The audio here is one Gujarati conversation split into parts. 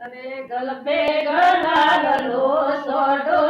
તને ગલપે ગળા ગલો સોડો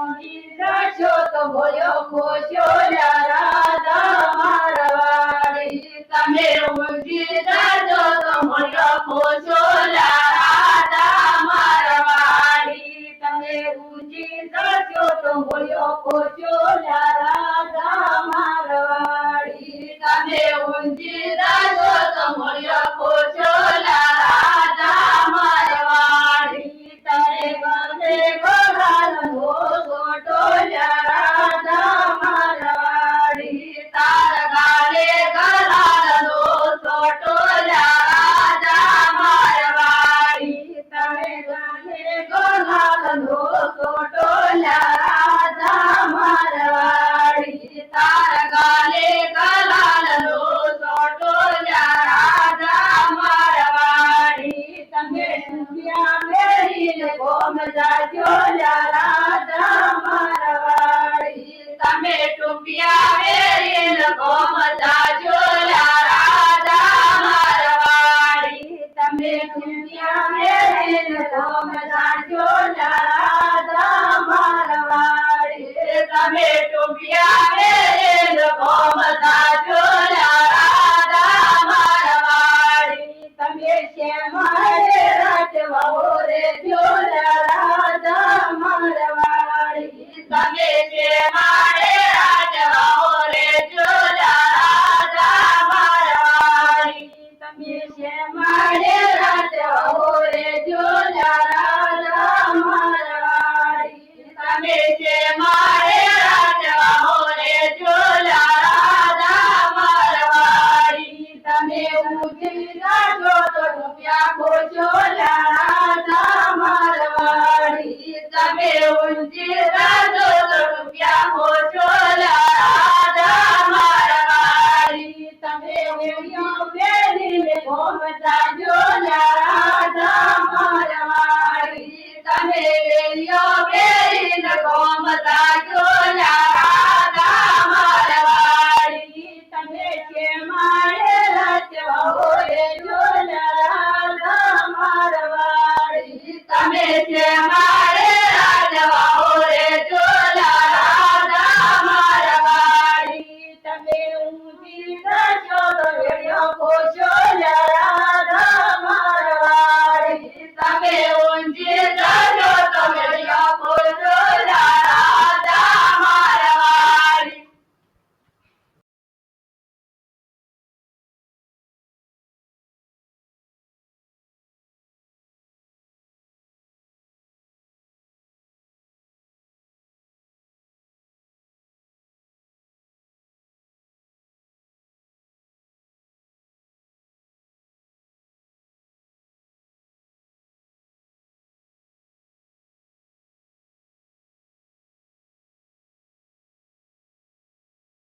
રાખ્યો તો ભોયો ખોશ્યો રાધા મારવાડી તમે ઊંઘી રાખ્યો તો ભોયો ખોશ્યો વગાડજો રાધા મારવાડી તમે ટોપિયા રે લોકો રે જો રાધા મારવાડી. તમે રેડિયો પહેરીને તમે રેડિયો